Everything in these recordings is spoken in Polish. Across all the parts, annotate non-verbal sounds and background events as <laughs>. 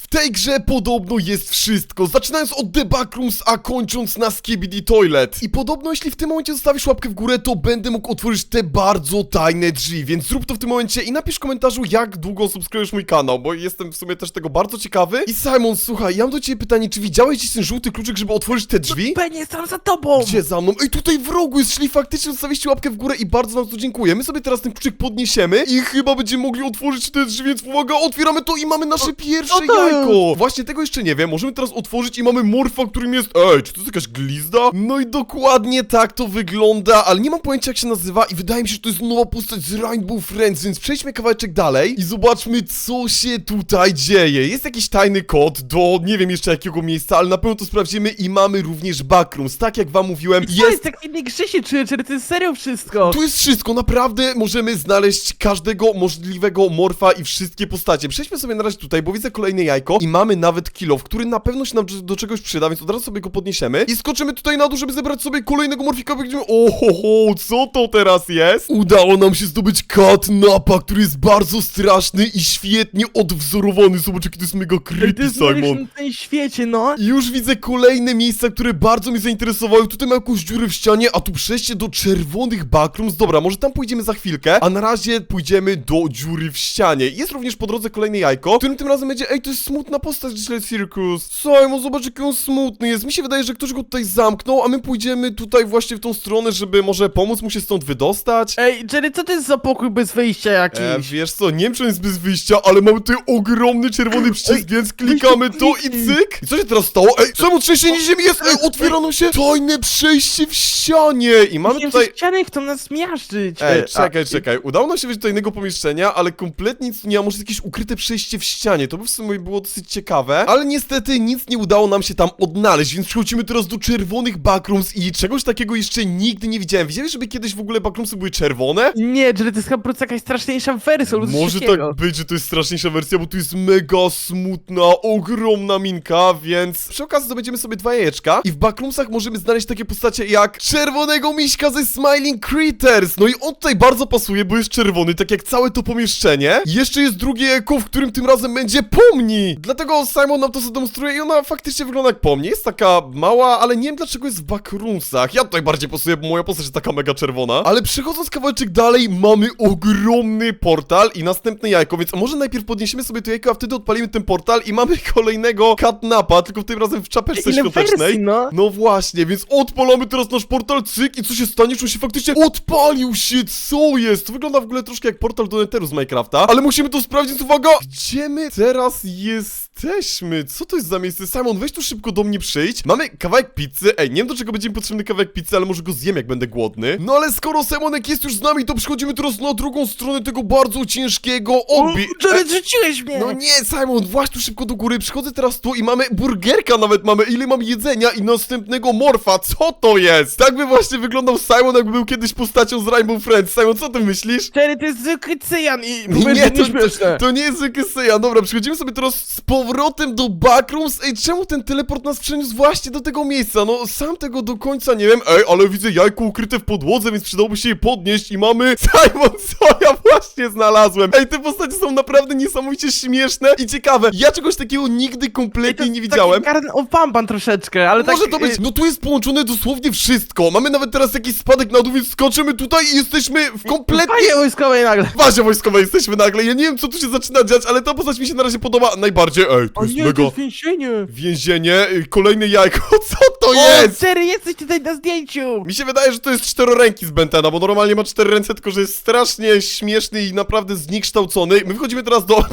W tej grze podobno jest wszystko, zaczynając od The Backrooms, a kończąc na Skibidi Toilet. I podobno jeśli w tym momencie zostawisz łapkę w górę, to będę mógł otworzyć te bardzo tajne drzwi, więc zrób to w tym momencie i napisz w komentarzu, jak długo subskrybujesz mój kanał, bo jestem w sumie też tego bardzo ciekawy. I Simon, słuchaj, ja mam do ciebie pytanie, czy widziałeś gdzieś ten żółty kluczyk, żeby otworzyć te drzwi? Pewnie jestem za tobą! Gdzie za mną? Ej, tutaj w rogu jest, czyli faktycznie zostawiliście łapkę w górę i bardzo wam za to dziękuję. My sobie teraz ten kluczyk podniesiemy i chyba będziemy mogli otworzyć te drzwi, więc uwaga, otwieramy to i mamy nasze pierwsze no to- jajko. Właśnie tego jeszcze nie wiem, możemy teraz otworzyć i mamy morfa, którym jest... Ej, czy to jest jakaś glizda? No i dokładnie tak to wygląda, ale nie mam pojęcia jak się nazywa i wydaje mi się, że to jest nowa postać z Rainbow Friends, więc przejdźmy kawałeczek dalej i zobaczmy, co się tutaj dzieje. Jest jakiś tajny kod do nie wiem jeszcze jakiego miejsca, ale na pewno to sprawdzimy i mamy również backrooms. Tak jak wam mówiłem, jest tak w innej grze się czuję, czy to jest serio wszystko? tu jest wszystko, naprawdę możemy znaleźć każdego możliwego morfa i wszystkie postacie. Przejdźmy sobie na razie tutaj, bo widzę kolejne jajko i mamy nawet kilof, który na pewno się nam do czegoś przyda, więc od razu sobie go podniesiemy i skoczymy tutaj na dół, żeby zebrać sobie kolejnego morfika, będziemy... Ohoho, co to teraz jest? Udało nam się zdobyć katnapa, który jest bardzo straszny i świetnie odwzorowany. Zobacz, jaki to jest mega to creepy, jest Simon. na tym świecie, no! I już widzę kolejne miejsca, które bardzo mnie zainteresowały. Tutaj mam jakąś dziurę w ścianie, a tu przejście do czerwonych backrooms. Dobra, może tam pójdziemy za chwilkę, a na razie pójdziemy do dziury w ścianie. Jest również po drodze kolejne jajko, którym tym razem będzie, ej, to jest smutna postać Źle Circus. Simon, zobacz, jaki on smutny jest. Mi się wydaje, że ktoś go tutaj zamknął, a my pójdziemy tutaj właśnie w tą stronę, żeby może pomóc mu się stąd wydostać. Ej, Jerry, co to jest za pokój bez wyjścia jakiś? E, wiesz co, nie wiem czy on jest bez wyjścia, ale mamy tutaj ogromny czerwony przycisk, więc klikamy to i cyk. I co się teraz stało? Ej, czemu trzęsienie ziemi jest? Ej, otwierano się tajne przejście w ścianie i mamy Myślałem, tutaj... ściany chcą nas miażdżyć! Ej, E, czekaj, a- czekaj. Udało nam się wejść do tajnego pomieszczenia, ale kompletnie nic tu nie ma. Może jakieś ukryte przejście w ścianie. To by w sumie było dosyć ciekawe. Ale niestety nic nie udało nam się tam odnaleźć, więc przechodzimy teraz do czerwonych backrooms i czegoś takiego jeszcze nigdy nie widziałem. Widziałeś, żeby kiedyś w ogóle backroomsy były czerwone? Nie, Jerry, to jest chyba po prostu jakaś straszniejsza wersja lub coś Może takiego. tak być, że to jest straszniejsza wersja, bo tu jest mega smutna, ogromna minka, więc przy okazji zdobędziemy sobie dwa jajeczka i w backroomsach możemy znaleźć takie postacie jak czerwonego miśka ze Smiling Critters. No i on tutaj bardzo pasuje, bo jest czerwony, tak jak całe to pomieszczenie. I jeszcze jest drugie jajko, w którym tym razem będzie pomni. Dlatego Simon nam to zademonstruje i ona faktycznie wygląda jak pomni. Jest taka mała, ale nie wiem dlaczego jest w backroomsach. Ja tutaj bardziej pasuję, bo moja postać jest taka mega czerwona. Ale przechodząc kawałeczek dalej, mamy ogromny portal i następne jajko, więc może najpierw podniesiemy sobie to jajko, a wtedy odpalimy ten portal i mamy <laughs> kolejnego katnapa, tylko tym razem w czapeczce Ile świątecznej. wersji, no? No właśnie, więc odpalamy teraz nasz portal, cyk i co się stanie, czy on się faktycznie odpalił się, co jest? To wygląda w ogóle troszkę jak portal do Netheru z Minecrafta, ale musimy to sprawdzić, uwaga! Gdzie my teraz use jesteśmy? Co to jest za miejsce? Simon, weź tu szybko do mnie przyjdź. Mamy kawałek pizzy, ej, nie wiem do czego będzie mi potrzebny kawałek pizzy, ale może go zjem jak będę głodny. No ale skoro Simonek jest już z nami, to przechodzimy teraz na drugą stronę tego bardzo ciężkiego obi... O, Jerry, rzuciłeś mnie! No nie, Simon, właśnie tu szybko do góry, przychodzę teraz tu i mamy burgerka nawet mamy, ile mam jedzenia i następnego morfa, co to jest? Tak by właśnie wyglądał Simon, jakby był kiedyś postacią z Rainbow Friends. Simon, co ty myślisz? Jerry, to jest zwykły cyjan i Nie, to, to, to nie jest zwykły Saiyan. Dobra, przechodzimy sobie teraz z powrotem do Backrooms. Ej, czemu ten teleport nas przeniósł właśnie do tego miejsca? No, sam tego do końca nie wiem. Ej, ale widzę jajko ukryte w podłodze, więc przydałoby się je podnieść i mamy... <laughs> Simon, co ja właśnie znalazłem? Ej, te postacie są naprawdę niesamowicie śmieszne i ciekawe. Ja czegoś takiego nigdy kompletnie nie widziałem. Taki Garden of Pampan troszeczkę, ale Może tak... to być, y, no tu jest połączone dosłownie wszystko. Mamy nawet teraz jakiś spadek na dół, więc skoczymy tutaj i jesteśmy w kompletnie Panie wojskowej nagle. w bazie wojskowej jesteśmy nagle. Ja nie wiem, co tu się zaczyna dziać, ale ta postać mi się na razie podoba najbardziej. Ej, to O jest nie, mega to jest więzienie. więzienie, y, kolejne jajko. <laughs> Co to O, jest? Jerry, jesteś tutaj na zdjęciu. Mi się wydaje, że to jest czteroręki z Bentena, bo normalnie ma cztery ręce, tylko że jest strasznie śmieszny i naprawdę zniekształcony. My wchodzimy teraz do... <laughs>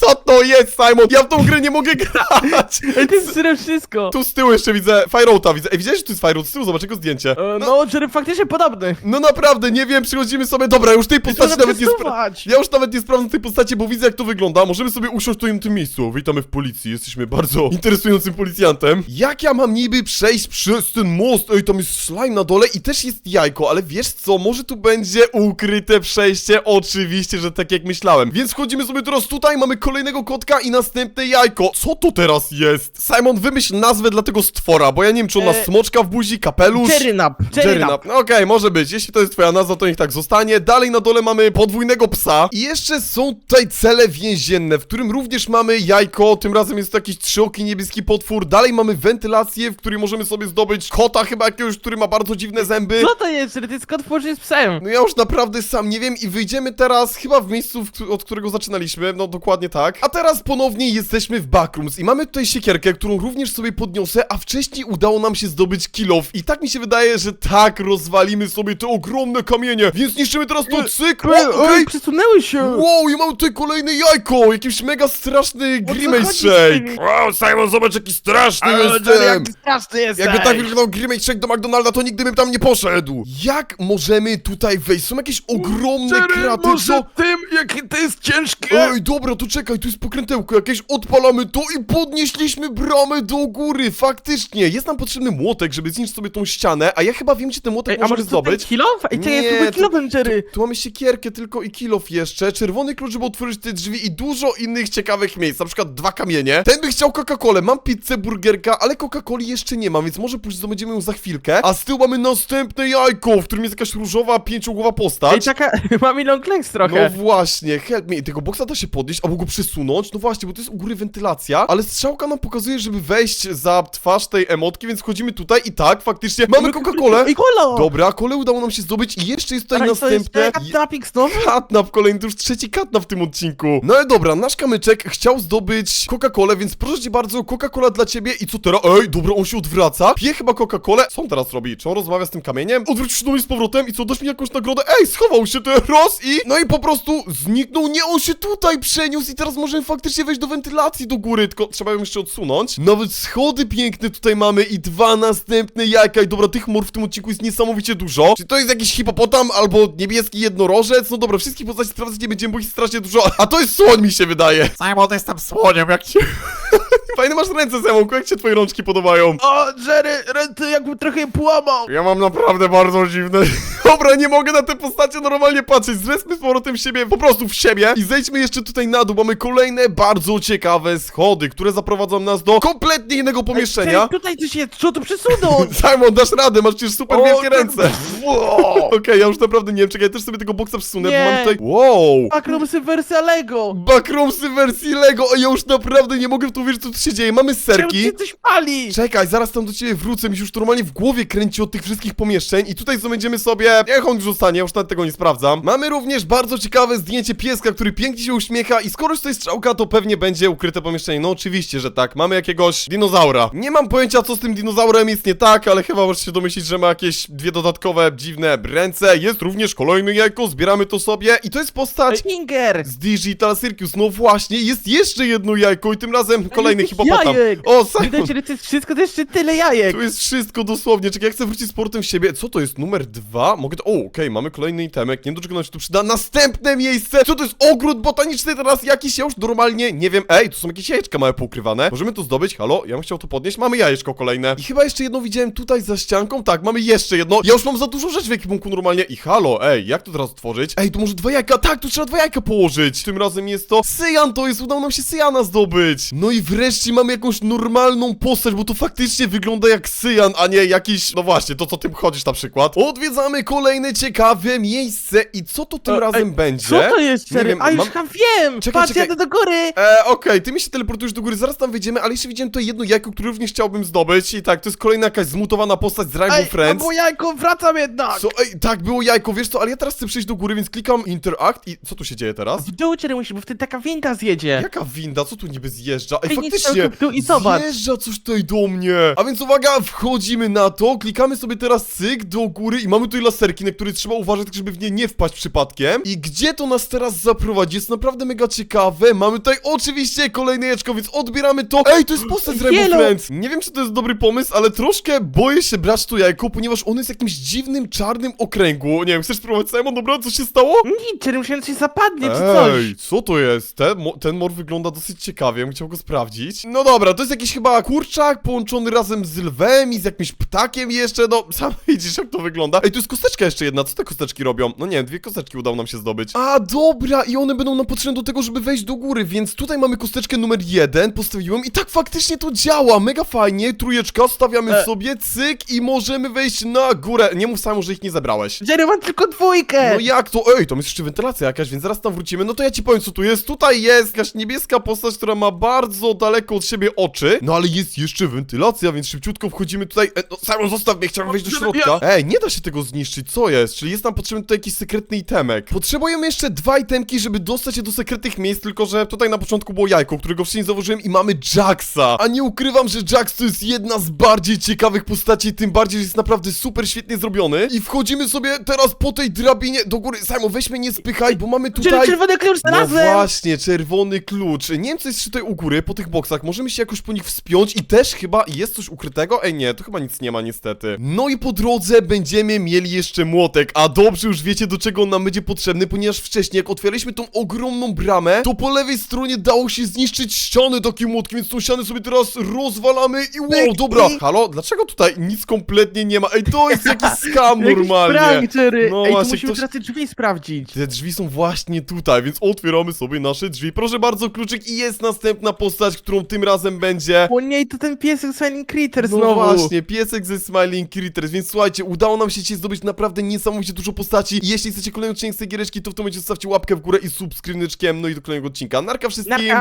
Co to jest, Simon? Ja w tą grę nie mogę grać! <laughs> Ej, to jest serio wszystko. Tu z tyłu jeszcze widzę Fireouta, widzę. Ej, widziałeś, że tu jest Fireout? Z tyłu, zobacz jego zdjęcie. E, No, Jerry faktycznie podobny. No naprawdę, nie wiem, przychodzimy sobie... Dobra, już tej postaci Trzeba nawet nie spra... przesuwać. Ja już nawet nie sprawdzam tej postaci, bo widzę jak to wygląda. Możemy sobie usiąść tutaj na tym miejscu. Witamy w policji, jesteśmy bardzo <laughs> interesującym policjantem. Jak ja mam niby przejść przez ten most? Ej, tam jest slime na dole i też jest jajko, ale wiesz co? Może tu będzie ukryte przejście? Oczywiście, że tak jak myślałem. Więc wchodzimy sobie teraz tutaj, mamy kolejnego kotka i następne jajko. Co to teraz jest? Simon, wymyśl nazwę dla tego stwora, bo ja nie wiem, czy on ma E, smoczka w buzi, kapelusz... Jerry Nap, Jerry Jerry Nap. Nap. No Okej, może być. Jeśli to jest twoja nazwa, to niech tak zostanie. Dalej na dole mamy podwójnego psa. I jeszcze są tutaj cele więzienne, w którym również mamy jajko, tym razem jest to jakiś trzyoki niebieski potwór. Dalej mamy wentylację, w której możemy sobie zdobyć kota chyba jakiegoś, który ma bardzo dziwne zęby. Co to jest, Jerry? To jest kot położony z psem. No ja już naprawdę sam nie wiem i wyjdziemy teraz chyba w miejscu, w, któ- od którego zaczynaliśmy, no dokładnie tak. A teraz ponownie jesteśmy w Backrooms i mamy tutaj siekierkę, którą również sobie podniosę, a wcześniej udało nam się zdobyć kill off. I tak mi się wydaje, że tak rozwalimy sobie te ogromne kamienie, więc niszczymy teraz to cyk, Ej, o, okej. ej, przesunęły się. Wow, i mam tutaj kolejne jajko! Jakiś mega straszny co Grimace chodzi z Shake! tymi? Wow, Simon, zobacz jaki straszny Ale Jerry, jestem! jaki straszny jesteś. Jakby tak wyglądał Grimace Shake do McDonalda, to nigdy bym tam nie poszedł! Jak możemy tutaj wejść? Są jakieś ogromne kraty, co? tym, jakie to jest ciężkie. Ej, dobra, to czekaj, tu jest pokrętełko jakieś, odpalamy to i podnieśliśmy bramę do góry, faktycznie! Jest nam potrzebny młotek, żeby zniszczyć sobie tą ścianę, a ja chyba wiem, gdzie ten młotek Ej, a możemy może to ten zdobyć. kilof? Ej, Nie, ja próbuję to- kilofem, Jerry. Tu mamy siekierkę tylko i kilof jeszcze, czerwony klucz, żeby otworzyć te drzwi i dużo innych ciekawych miejsc, na przykład dwa kamienie. Ten by chciał Coca-Colę, mam pizzę, burgerka, ale Coca-Coli jeszcze nie mam, więc może pójść zdobędziemy ją za chwilkę. A z tyłu mamy następne jajko, w którym jest jakaś różowa, pięciogłowa postać. Ej, czekaj, <laughs> mam long legs No trochę. właśnie, help me. Tego boksa da się podnieść, albo go przesunąć. No właśnie, bo to jest u góry wentylacja, ale strzałka nam pokazuje, żeby wejść za twarz tej emotki, więc wchodzimy tutaj i tak, faktycznie mamy Coca-Colę. Ej, kola! Dobra, kolę udało nam się zdobyć i jeszcze jest tutaj następne. Katnapik znowu? Katnap kolejny, to już trzeci katnap w tym odcinku. No ale dobra, nasz kamyczek chciał zdobyć Coca-Colę, więc proszę cię bardzo, Coca-Cola dla ciebie i co teraz? Ej, dobra, on się odwraca, pije chyba Coca-Colę. Co on teraz robi? Czy on rozmawia z tym kamieniem? Odwrócił się do mnie z powrotem i co, dasz mi jakąś nagrodę? Ej, schował się teraz i... No i po prostu zniknął, nie, on się tutaj przeniósł i teraz możemy faktycznie wejść do wentylacji do góry, tylko trzeba ją jeszcze odsunąć. Nawet schody piękne tutaj mamy i dwa następne jajka i dobra, tych mor w tym odcinku jest niesamowicie dużo. Czy to jest jakiś hipopotam albo niebieski jednorożec? No dobra, wszystkich postaci sprawdzać nie będziemy, bo ich strasznie dużo, a to jest słoń mi się wydaje. Simon, jestem słoniem, jak ci... <laughs> Fajne masz ręce, Zemonku, jak się twoje rączki podobają? O, Jerry, ręce jakby trochę je połamał. Ja mam naprawdę bardzo dziwne... <laughs> Dobra, nie mogę na te postacie normalnie patrzeć. Zresztą z powrotem siebie, po prostu w siebie. I zejdźmy jeszcze tutaj na dół. Mamy kolejne bardzo ciekawe schody, które zaprowadzą nas do kompletnie innego pomieszczenia. Jerry, tutaj coś jest, trzeba to przesunąć. <laughs> Simon, dasz radę, masz przecież super O, wielkie tak. ręce. Wow. Okej, ja już naprawdę nie wiem, czekaj, ja też sobie tego boksa przesunę, bo Nie. mam tutaj... Wow! Backroomsy wersja Lego. Backroomsy wersji Lego, a ja już naprawdę nie mogę w to wierzyć, co tu się dzieje. Mamy Czemu serki. się coś pali? Czekaj, zaraz tam do ciebie wrócę, mi się już normalnie w głowie kręci od tych wszystkich pomieszczeń i tutaj zdobędziemy sobie, jak on już zostanie, ja już nawet tego nie sprawdzam. Mamy również bardzo ciekawe zdjęcie pieska, który pięknie się uśmiecha i skoro już to jest strzałka, to pewnie będzie ukryte pomieszczenie. No oczywiście, że tak, mamy jakiegoś dinozaura. Nie mam pojęcia, co z tym dinozaurem jest nie tak, ale chyba możecie się domyślić, że ma jakieś dwie dodatkowe, dziwne ręce. Jest również kolejny jajko, zbieramy to sobie i to jest postać... Inger. Z Digital Circus, no właśnie, jest jeszcze jedno jajko i tym razem kolejny hipopotam. jajek. O, Simon, Widać, że to jest wszystko, to jeszcze tyle jajek. tu jest wszystko dosłownie. Czekaj, ja chcę wrócić z portem w siebie. Co to jest? Numer dwa? Mogę to... O, okej, mamy kolejny itemek. Nie wiem, do czego nam się tu przyda. Następne miejsce! Co to jest? Ogród botaniczny teraz jakiś? Ja już normalnie nie wiem. Ej, tu są jakieś jajeczka małe poukrywane. Możemy to zdobyć? Halo? Ja bym chciał to podnieść. Mamy jajeczko kolejne. I chyba jeszcze jedno widziałem tutaj za ścianką. Tak, mamy jeszcze jedno. Ja już mam za dużo rzeczy w ekwipunku normalnie. I halo, ej, jak to teraz otworzyć? Ej, tu może dwa jajka. Tak, tu trzeba dwa jajka położyć. Tym razem jest to Syjan, to jest. Udało nam się Syjana zdobyć. No i wreszcie mamy jakąś normalną postać, bo to faktycznie wygląda jak Syjan, a nie jakiś, no właśnie, to co tym chodzisz na przykład. Odwiedzamy kolejne ciekawe miejsce i co to tym E, razem ej, będzie? Co to jest, Nie Jerry? wiem, A już mam- chyba wiem. Czekaj, Patrz, czekaj. jadę do góry. E, okej, ty mi się teleportujesz do góry, zaraz tam wyjdziemy, ale jeszcze widziałem tutaj jedno jajko, które również chciałbym zdobyć i tak, to jest kolejna jakaś zmutowana postać z Rainbow Ej, a Friends. bo jajko, wracam jednak. Co? Ej, tak, było jajko, wiesz co, ale ja teraz chcę przejść do góry, więc klikam Interact i co tu się dzieje teraz? W dół, Jerry, musisz, bo wtedy taka winda zjedzie. Jaka winda? Co tu niby zjeżdża? Ej, Ej, nie faktycznie! tu w dół i zobacz. Zjeżdża coś tutaj do mnie! A więc uwaga, wchodzimy na to, klikamy sobie teraz cyk do góry i mamy tutaj laserki, na które trzeba uważać, tak żeby w nie nie wpaść przypadkiem. I gdzie to nas teraz zaprowadzi? Jest naprawdę mega ciekawe. Mamy tutaj oczywiście kolejne jeczko, więc odbieramy to. Ej, to jest postać z Rainbow Yellow. Friends! Nie wiem, czy to jest dobry pomysł, ale troszkę boję się brać to jajko, ponieważ ono jest jakimś dziwnym, czarnym okręgu. Nie wiem, chcesz spróbować Simon? Dobra, co się stało? Nic, Jerry, musiałem coś zapadnie, czy coś. Ej, co to jest? Ten, mo ten mor wygląda dosyć ciekawie, bym chciał go sprawdzić. No dobra, to jest jakiś chyba kurczak połączony razem z lwem i z jakimś ptakiem jeszcze, no <laughs> sam widzisz jak to wygląda. Ej, tu jest kosteczka jeszcze jedna, co te kosteczki robią? No nie, dwie kosteczki udało nam się zdobyć. A, dobra, i one będą nam potrzebne do tego, żeby wejść do góry, więc tutaj mamy kosteczkę numer jeden, postawiłem i tak faktycznie to działa, mega fajnie, trójeczka, stawiamy E. sobie, cyk i możemy wejść na górę. Nie mów sam, że ich nie zebrałeś. Jerry, mam tylko dwójkę! No jak to? Ej, tam jest jeszcze wentylacja jakaś, więc zaraz tam wrócimy. No to ja ci powiem, co tu jest. Tutaj jest jakaś niebieska postać, która ma bardzo daleko od siebie oczy. No ale jest jeszcze wentylacja, więc szybciutko wchodzimy tutaj. E, no, Simon, zostaw mnie, chciałem wejść do środka. Ej, nie da się tego zniszczyć, co jest? Czyli jest nam potrzebny tutaj jakiś sekretny itemek. Potrzebujemy jeszcze dwa itemki, żeby dostać się do sekretnych miejsc, tylko że tutaj na początku było jajko, którego wcześniej zauważyłem i mamy Jacksa. A nie ukrywam, że Jax to jest jedna z bardziej ciekawych postaci, tym bardziej, że jest naprawdę super świetnie zrobiony. I wchodzimy sobie teraz po tej drabinie do góry. Simon, weź mnie nie spychaj, bo mamy tutaj... czerwony klucz No właśnie, czerwony klucz. Nie wiem, co jest tutaj u góry, po tych boksach. Możemy się jakoś po nich wspiąć i też chyba jest coś ukrytego? Ej, nie, to chyba nic nie ma niestety. No i po drodze będziemy mieli jeszcze młotek, a dobrze już wiecie, do czego on nam będzie potrzebny, ponieważ wcześniej, jak otwieraliśmy tą ogromną bramę, to po lewej stronie dało się zniszczyć ściany takim młotkiem, więc tą ścianę sobie teraz rozwalamy i wow, dobra. Halo, dlaczego tutaj nic kompletnie nie ma? Ej, to jest jakiś skam <laughs> Jakiś normalnie. Prank, Jerry! No Ej, właśnie, musimy ktoś- teraz te drzwi sprawdzić. Te drzwi są właśnie tutaj, więc otwieramy sobie nasze drzwi. Proszę bardzo, kluczyk i jest następna postać, którą tym razem będzie... O nie, to ten piesek Smiling Critter No znowu! właśnie, piesek ze Smiling Critters, więc słuchajcie, udało nam się dzisiaj zdobyć naprawdę niesamowicie dużo postaci. Jeśli chcecie kolejny odcinek z tej giereczki, to w tym momencie zostawcie łapkę w górę i subskrybnyczkiem, no i do kolejnego odcinka. Narka wszystkim! Narka.